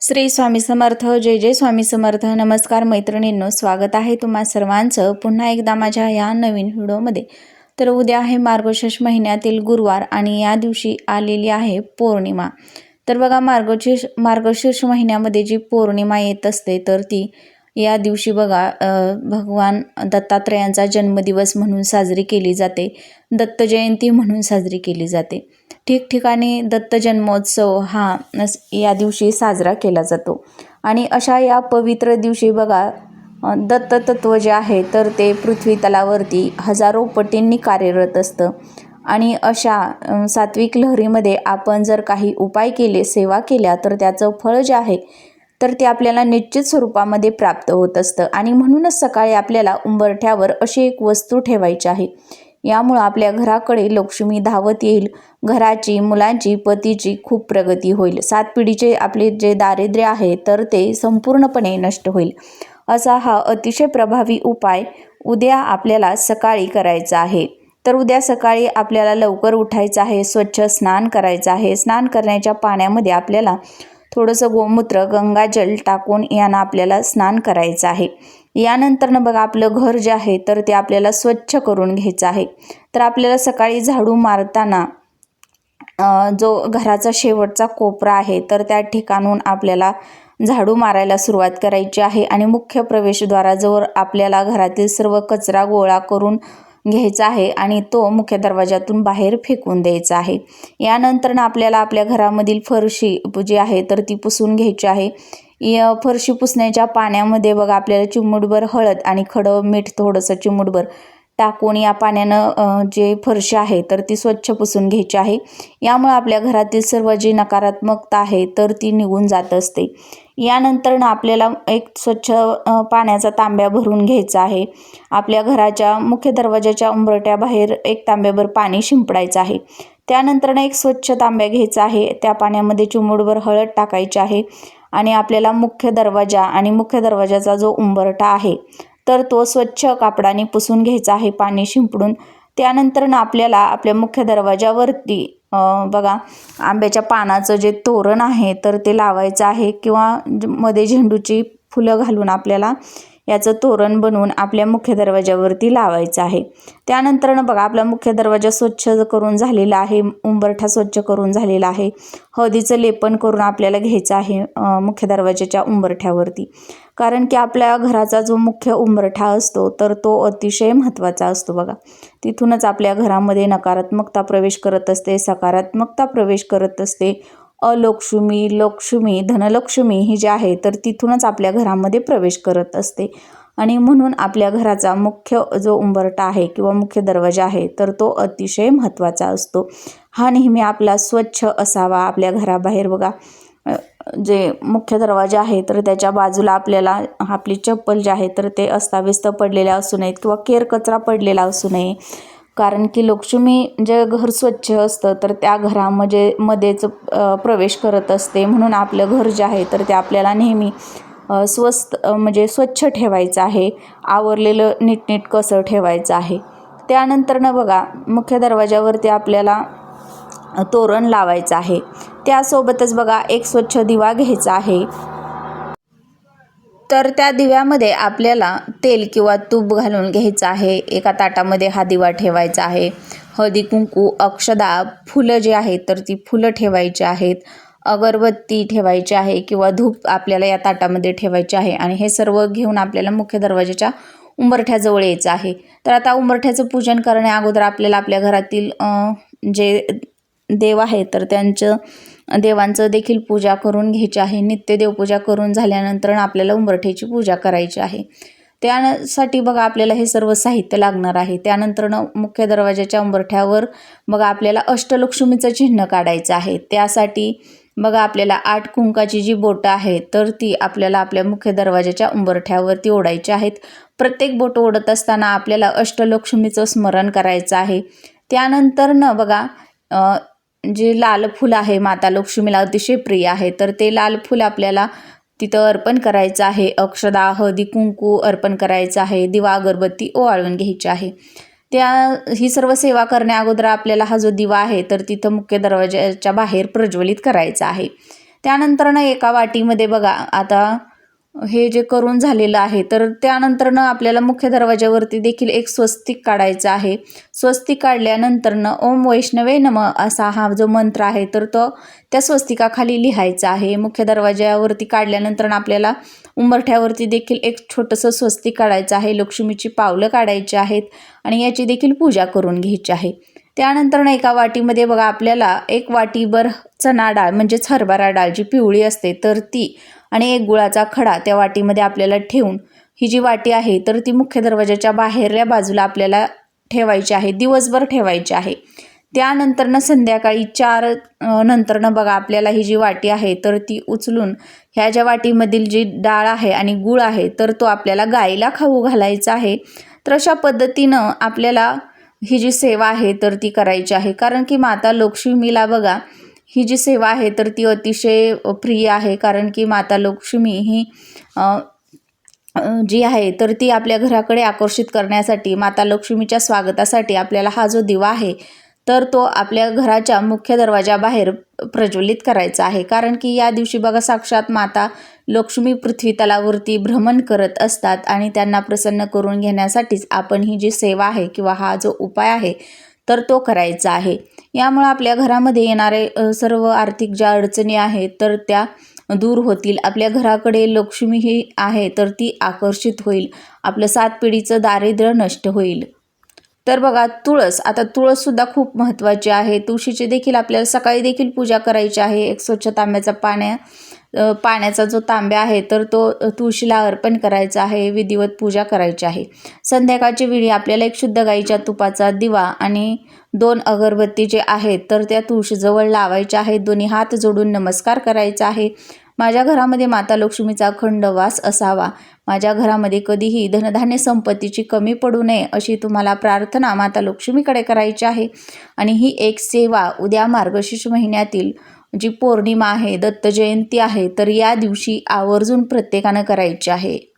श्री स्वामी समर्थ जय जय स्वामी समर्थ. नमस्कार मैत्रिणींनो स्वागत आहे तुम्हा सर्वांचं पुन्हा एकदा माझ्या या नवीन व्हिडिओमध्ये. तर उद्या आहे मार्गशीर्ष महिन्यातील गुरुवार आणि या दिवशी आलेली आहे पौर्णिमा. तर बघा मार्गशीर्ष मार्गशीर्ष महिन्यामध्ये जी पौर्णिमा येत असते तर ती या दिवशी बघा भगवान दत्तात्रयांचा जन्मदिवस म्हणून साजरी केली जाते. दत्त जयंती म्हणून साजरी केली जाते. ठिकठिकाणी दत्त जन्मोत्सव हा नस- या दिवशी साजरा केला जातो. आणि अशा या पवित्र दिवशी बघा दत्त तत्व जे आहे तर ते पृथ्वी तलावरती हजारो पटींनी कार्यरत असतं. आणि अशा सात्विक लहरीमध्ये आपण जर काही उपाय केले सेवा केल्या तर त्याचं फळ जे आहे तर ते आपल्याला निश्चित स्वरूपामध्ये प्राप्त होत असतं. आणि म्हणूनच सकाळी आपल्याला उंबरठ्यावर अशी एक वस्तू ठेवायची आहे. यामुळं आपल्या घराकडे लक्ष्मी धावत येईल. घराची मुलांची पतीची खूप प्रगती होईल. सात पिढीचे आपले जे दारिद्र्य आहे तर ते संपूर्णपणे नष्ट होईल. असा हा अतिशय प्रभावी उपाय उद्या आपल्याला सकाळी करायचा आहे. तर उद्या सकाळी आपल्याला लवकर उठायचं आहे. स्वच्छ स्नान करायचं आहे. स्नान करण्याच्या पाण्यामध्ये आपल्याला थोडंसं गोमूत्र गंगाजल टाकून यानं आपल्याला स्नान करायचं आहे. यानंतरनं बघा आपलं घर जे आहे तर ते आपल्याला स्वच्छ करून घ्यायचं आहे. तर आपल्याला सकाळी झाडू मारताना जो घराचा शेवटचा कोपरा आहे तर त्या ठिकाणून आपल्याला झाडू मारायला सुरुवात करायची आहे. आणि मुख्य प्रवेशद्वाराजवळ आपल्याला घरातील सर्व कचरा गोळा करून घ्यायचा आहे आणि तो मुख्य दरवाजातून बाहेर फेकून द्यायचा आहे. यानंतर आपल्याला आपल्या घरामधील फरशी जी आहे तर ती पुसून घ्यायची आहे. या फरशी पुसण्याच्या पाण्यामध्ये बघा आपल्याला चिमुटभर हळद आणि खडं मीठ थोडंसं चिमुटभर टाकून या पाण्यानं जे फरशी आहे तर ती स्वच्छ पुसून घ्यायची आहे. यामुळे आपल्या घरातील सर्व जी नकारात्मकता आहे तर ती निघून जात असते. यानंतर ना आपल्याला एक स्वच्छ पाण्याचा तांब्या भरून घ्यायचा आहे. आपल्या घराच्या मुख्य दरवाजाच्या उंबरट्याबाहेर एक तांब्याभर पाणी शिंपडायचं आहे. त्यानंतर एक स्वच्छ तांब्या घ्यायचा आहे. त्या पाण्यामध्ये चिमुडभर हळद टाकायची आहे. आणि आपल्याला मुख्य दरवाजा आणि मुख्य दरवाजाचा जो उंबरटा आहे तर तो स्वच्छ कापडाने पुसून घ्यायचा आहे पाणी शिंपडून. त्यानंतर ना आपल्याला आपल्या मुख्य दरवाजावरती बघा आंब्याच्या पानाचं जे तोरण आहे तर ते लावायचं आहे किंवा ज- मध्ये झेंडूची फुलं घालून आपल्याला याचं तोरण बनवून आपल्या मुख्य दरवाजावरती लावायचं आहे. त्यानंतर बघा आपला मुख्य दरवाजा स्वच्छ करून झालेला आहे उंबरठा स्वच्छ करून झालेला आहे. हळदीचं लेपन करून आपल्याला घ्यायचं आहे मुख्य दरवाजाच्या उंबरठ्यावरती. कारण की आपल्या घराचा जो मुख्य उंबरठा असतो तर तो अतिशय महत्त्वाचा असतो बघा. तिथूनच आपल्या घरामध्ये नकारात्मकता प्रवेश करत असते सकारात्मकता प्रवेश करत असते अलक्ष्मी लक्ष्मी धनलक्ष्मी ही जी आहे तर तिथूनच आपल्या घरामध्ये प्रवेश करत असते. आणि म्हणून आपल्या घराचा मुख्य जो उंबरटा आहे किंवा मुख्य दरवाजा आहे तर तो अतिशय महत्त्वाचा असतो. हा नेहमी आपला स्वच्छ असावा आपल्या घराबाहेर बघा. जे मुख्य दरवाजा आहे तर त्याच्या बाजूला आपल्याला आपली चप्पल जे आहे तर ते अस्ताव्यस्त पडलेल्या असू नयेत किंवा केर कचरा पडलेला असू नये. कारण की लक्ष्मी जे घर स्वच्छ असतं तर त्या घरामध्ये मध्येच प्रवेश करत असते. म्हणून आपलं घर जे आहे तर ते आपल्याला नेहमी स्वस्त म्हणजे स्वच्छ ठेवायचं आहे. आवरलेलं नीटनीट कसं ठेवायचं आहे. त्यानंतरनं बघा मुख्य दरवाजावरती आपल्याला तोरण लावायचं आहे. त्यासोबतच बघा एक स्वच्छ दिवा घ्यायचा आहे. तर त्या दिव्यामध्ये आपल्याला तेल किंवा तूप घालून घ्यायचं आहे. एका ताटामध्ये हा दिवा ठेवायचा आहे. हळदी कुंकू अक्षदा फुलं जी आहेत तर ती फुलं ठेवायची आहेत. अगरबत्ती ठेवायची आहे किंवा धूप आपल्याला या ताटामध्ये ठेवायची आहे आणि हे सर्व घेऊन आपल्याला मुख्य दरवाजाच्या उंबरठ्याजवळ यायचं आहे. तर आता उंबरठ्याचं पूजन करण्या अगोदर आपल्याला आपल्या घरातील जे देव आहे तर त्यांचं देवांचं देखील पूजा करून घ्यायची आहे. नित्य देवपूजा करून झाल्यानंतर आपल्याला उंबरठ्याची पूजा करायची आहे. त्यासाठी बघा आपल्याला हे सर्व साहित्य लागणार आहे. त्यानंतरनं मुख्य दरवाजाच्या उंबरठ्यावर बघा आपल्याला अष्टलक्ष्मीचं चिन्ह काढायचं आहे. त्यासाठी बघा आपल्याला आठ कुंकाची जी बोटं आहे तर ती आपल्याला आपल्या मुख्य दरवाजाच्या उंबरठ्यावरती ओढायची आहेत. प्रत्येक बोट ओढत असताना आपल्याला अष्टलक्ष्मीचं स्मरण करायचं आहे. त्यानंतरनं बघा जे लाल फूल आहे माता लक्ष्मीला अतिशय प्रिय आहे तर ते लाल फूल आपल्याला तिथं अर्पण करायचं आहे. अक्षदा हळदी कुंकू अर्पण करायचं आहे दिवा अगरबत्ती ओवाळून घ्यायची आहे. त्या ही सर्व सेवा करण्या अगोदर आपल्याला हा जो दिवा आहे तर तिथं मुख्य दरवाजाच्या बाहेर प्रज्वलित करायचा आहे. त्यानंतरनं एका वाटीमध्ये बघा आता हे जे करून झालेलं आहे तर त्यानंतरनं आपल्याला मुख्य दरवाजावरती देखील एक स्वस्तिक काढायचं आहे. स्वस्तिक काढल्यानंतरनं ओम वैष्णवे नम असा हा जो मंत्र आहे तर तो त्या स्वस्तिकाखाली लिहायचा आहे. मुख्य दरवाजावरती काढल्यानंतर आपल्याला उंबरठ्यावरती देखील एक छोटंसं स्वस्तिक काढायचं आहे. लक्ष्मीची पावलं काढायची आहेत आणि याची देखील पूजा करून घ्यायची आहे. त्यानंतर एका वाटीमध्ये बघा आपल्याला एक वाटीभर चणा डाळ म्हणजेच हरभरा डाळ जी पिवळी असते तर ती आणि एक गुळाचा खडा त्या वाटीमध्ये आपल्याला ठेवून ही जी वाटी आहे तर ती मुख्य दरवाजाच्या बाहेरल्या बाजूला आपल्याला ठेवायची आहे दिवसभर ठेवायची आहे. त्यानंतरनं संध्याकाळी चार नंतरनं बघा आपल्याला ही जी वाटी आहे तर ती उचलून ह्या ज्या वाटीमधील जी डाळ आहे आणि गुळ आहे तर तो आपल्याला गाईला खाऊ घालायचा आहे. तर अशा पद्धतीनं आपल्याला ही जी सेवा आहे तर ती करायची आहे. कारण की माता लक्ष्मीला बघा ही जी सेवा आहे तर ती अतिशय प्रिय आहे. कारण की माता लक्ष्मी ही जी आहे तर ती आपल्या घराकडे आकर्षित करण्यासाठी माता लक्ष्मीच्या स्वागतासाठी आपल्याला हा जो दिवा आहे तर तो आपल्या घराच्या मुख्य दरवाजाबाहेर प्रज्वलित करायचा आहे. कारण की या दिवशी बघा साक्षात माता लक्ष्मी पृथ्वी तलावरती भ्रमण करत असतात आणि त्यांना प्रसन्न करून घेण्यासाठीच आपण ही जी सेवा आहे किंवा हा जो उपाय आहे तर तो करायचा आहे. यामुळं आपल्या घरामध्ये येणारे सर्व आर्थिक ज्या अडचणी आहेत तर त्या दूर होतील. आपल्या घराकडे लक्ष्मी ही आहे तर ती आकर्षित होईल. आपलं सात पिढीचं दारिद्र्य नष्ट होईल. तर बघा तुळस. आता तुळससुद्धा खूप महत्त्वाची आहे. तुळशीची देखील आपल्याला सकाळी देखील पूजा करायची आहे. एक स्वच्छ तांब्याचा पाण्या पाण्याचा जो तांब्या आहे तर तो तुळशीला अर्पण करायचा आहे. विधिवत पूजा करायची आहे. संध्याकाळची वेळी आपल्याला एक शुद्ध गाईच्या तुपाचा दिवा आणि दोन अगरबत्ती जे आहेत तर त्या तुळशीजवळ लावायच्या आहेत. दोन्ही हात जोडून नमस्कार करायचा आहे. माझ्या घरामध्ये माता लक्ष्मीचा अखंड वास असावा. माझ्या घरामध्ये कधीही धनधान्य संपत्तीची कमी पडू नये अशी तुम्हाला प्रार्थना माता लक्ष्मीकडे करायची आहे. आणि ही एक सेवा उद्या मार्गशीर्ष महिन्यातील जी पौर्णिमा आहे दत्त जयंती आहे तर या दिवशी आवर्जून प्रत्येकानं करायची आहे.